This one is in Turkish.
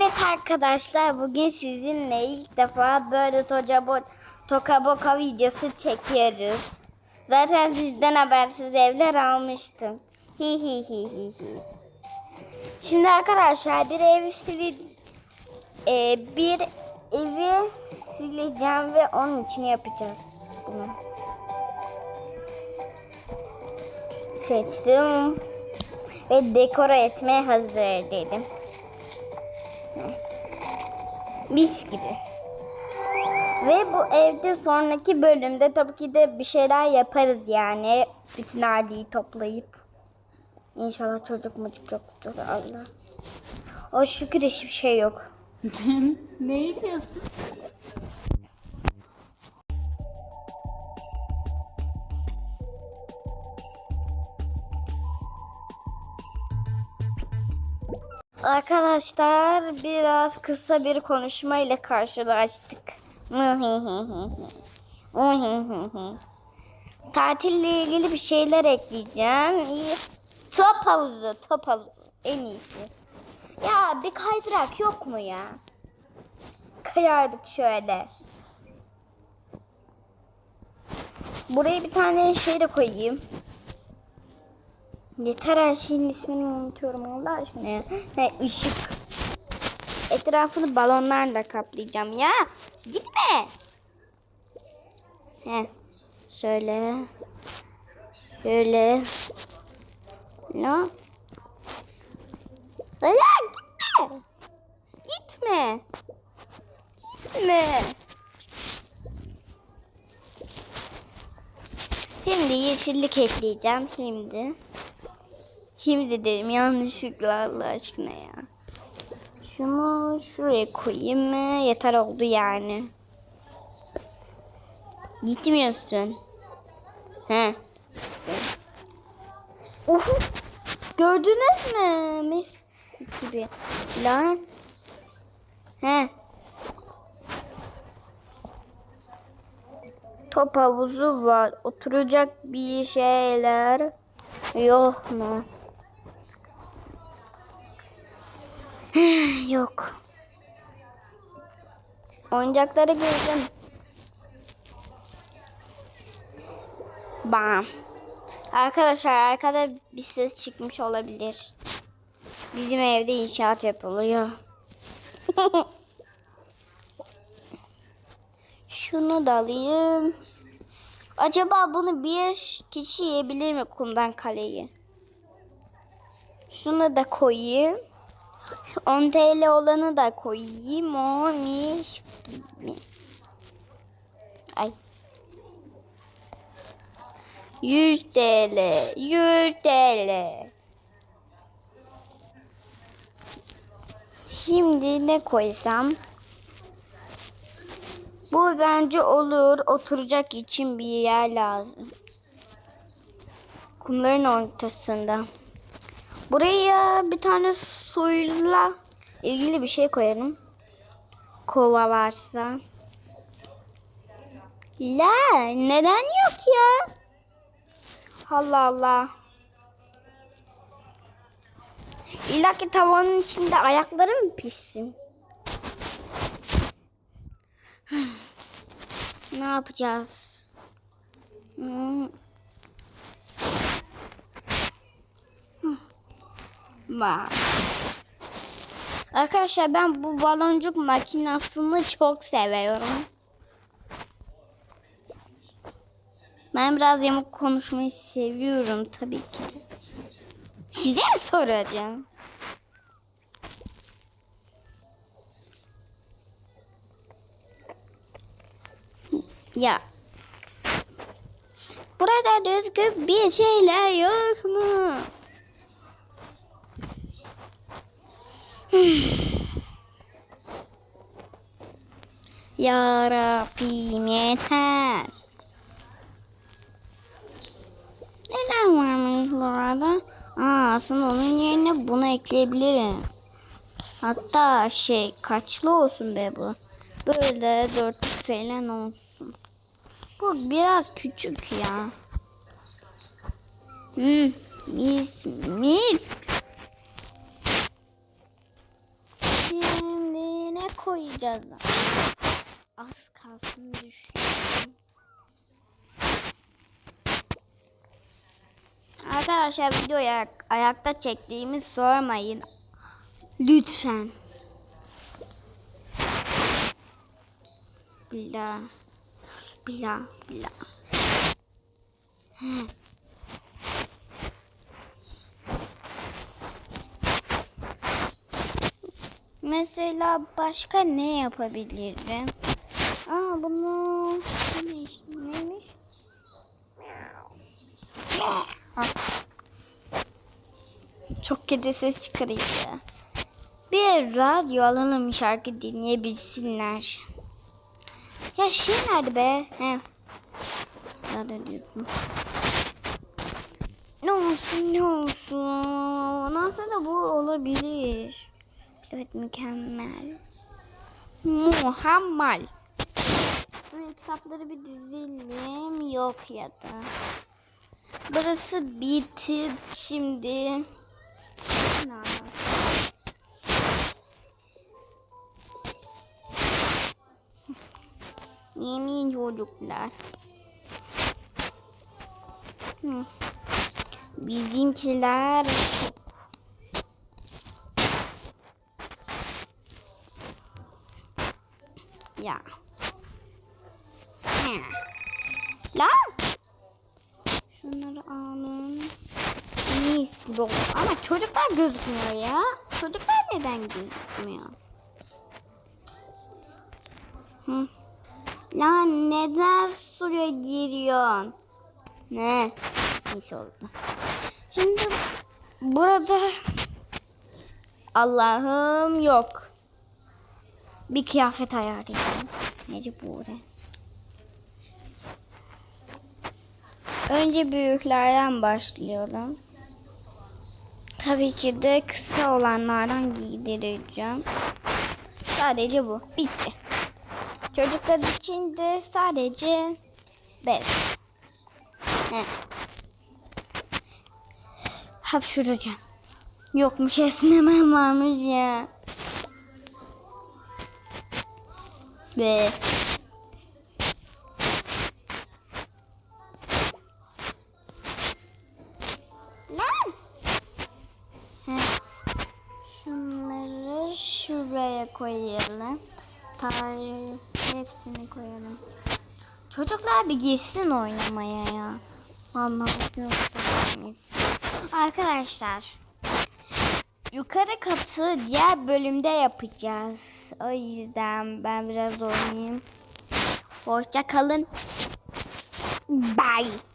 Evet arkadaşlar bugün sizinle ilk defa böyle toca bo toka boka videosu çekiyoruz. Zaten sizden habersiz evler almıştım. Hi hi hi hi hi. Şimdi arkadaşlar bir evi sili e, bir evi sileceğim ve onun için yapacağız bunu. Seçtim ve dekora etmeye hazır edelim. Mis gibi. Ve bu evde sonraki bölümde tabii ki de bir şeyler yaparız yani. Bütün aileyi toplayıp. İnşallah çocuk mucuk yoktur Allah. O şükür hiçbir şey yok. ne diyorsun? Arkadaşlar biraz kısa bir konuşma ile karşılaştık. Tatille ilgili bir şeyler ekleyeceğim. Top havuzu, top havuzu en iyisi. Ya bir kaydırak yok mu ya? Kayardık şöyle. Buraya bir tane şey de koyayım. Yeter her şeyin ismini unutuyorum Allah aşkına ya. He, ışık. Etrafını balonlarla kaplayacağım ya. Gitme. He. Şöyle. Şöyle. Ne? Böyle gitme. Gitme. Gitme. Şimdi yeşillik ekleyeceğim şimdi. Şimdi dedim yanlışlıkla Allah aşkına ya. Şunu şuraya koyayım mı? Yeter oldu yani. Gitmiyorsun. He. Uhu. Gördünüz mü? Mis gibi. Lan. He. Top havuzu var. Oturacak bir şeyler yok mu? Yok. Oyuncaklara girdim. Bam. Arkadaşlar arkada bir ses çıkmış olabilir. Bizim evde inşaat yapılıyor. Şunu da alayım. Acaba bunu bir kişi yiyebilir mi kumdan kaleyi? Şunu da koyayım. Şu 10 TL olanı da koyayım. O mis gibi. Ay. 100 TL. 100 TL. Şimdi ne koysam? Bu bence olur. Oturacak için bir yer lazım. Kumların ortasında. Buraya bir tane suyla ilgili bir şey koyarım. Kova varsa. La neden yok ya? Allah Allah. İlla ki tavanın içinde ayakları mı pişsin? ne yapacağız? Hmm. Arkadaşlar ben bu baloncuk makinasını çok seviyorum. Ben biraz yamuk konuşmayı seviyorum tabii ki. Size mi soracağım? Ya. Burada düzgün bir şeyler yok mu? Ya Rabbim yeter. Neler varmış burada? Aa, aslında onun yerine bunu ekleyebilirim. Hatta şey kaçlı olsun be bu. Böyle dört falan olsun. Bu biraz küçük ya. Hmm, mis mis. Şimdi koyacağız? Az kalsın düşüyorum. Arkadaşlar videoyu ayak- ayakta çektiğimi sormayın. Lütfen. Bila. Bila. Bila. Mesela başka ne yapabilirim? Aa bunu neymiş? neymiş? Çok kötü ses çıkarıyor. Bir radyo alalım şarkı dinleyebilsinler. Ya şey nerede be? He. Sırada diyorum. Ne olsun ne olsun. Aslında bu olabilir. Evet mükemmel. Muhammal. Buraya kitapları bir dizelim. Yok ya da. Burası bitir şimdi. Yemin çocuklar. Hı. Bizimkiler Ya. Hı. Lan. Şunları alın. Mis gibi oldu. Ama çocuklar gözükmüyor ya. Çocuklar neden gözükmüyor? Hı. Lan neden suya giriyorsun? Ne? Neyse oldu. Şimdi burada Allah'ım yok. Bir kıyafet ayarlayalım. Mecburen. Önce büyüklerden başlayalım. Tabii ki de kısa olanlardan giydireceğim. Sadece bu. Bitti. Çocuklar için de sadece bez. Heh. Hapşuracağım. Yokmuş esnemem varmış ya. Heh. Şunları şuraya koyalım. Tarih hepsini koyalım. Çocuklar bir gitsin oynamaya ya. Vallahi yoksa. Arkadaşlar. Yukarı katı diğer bölümde yapacağız. O yüzden ben biraz oynayayım. Hoşça kalın. Bye.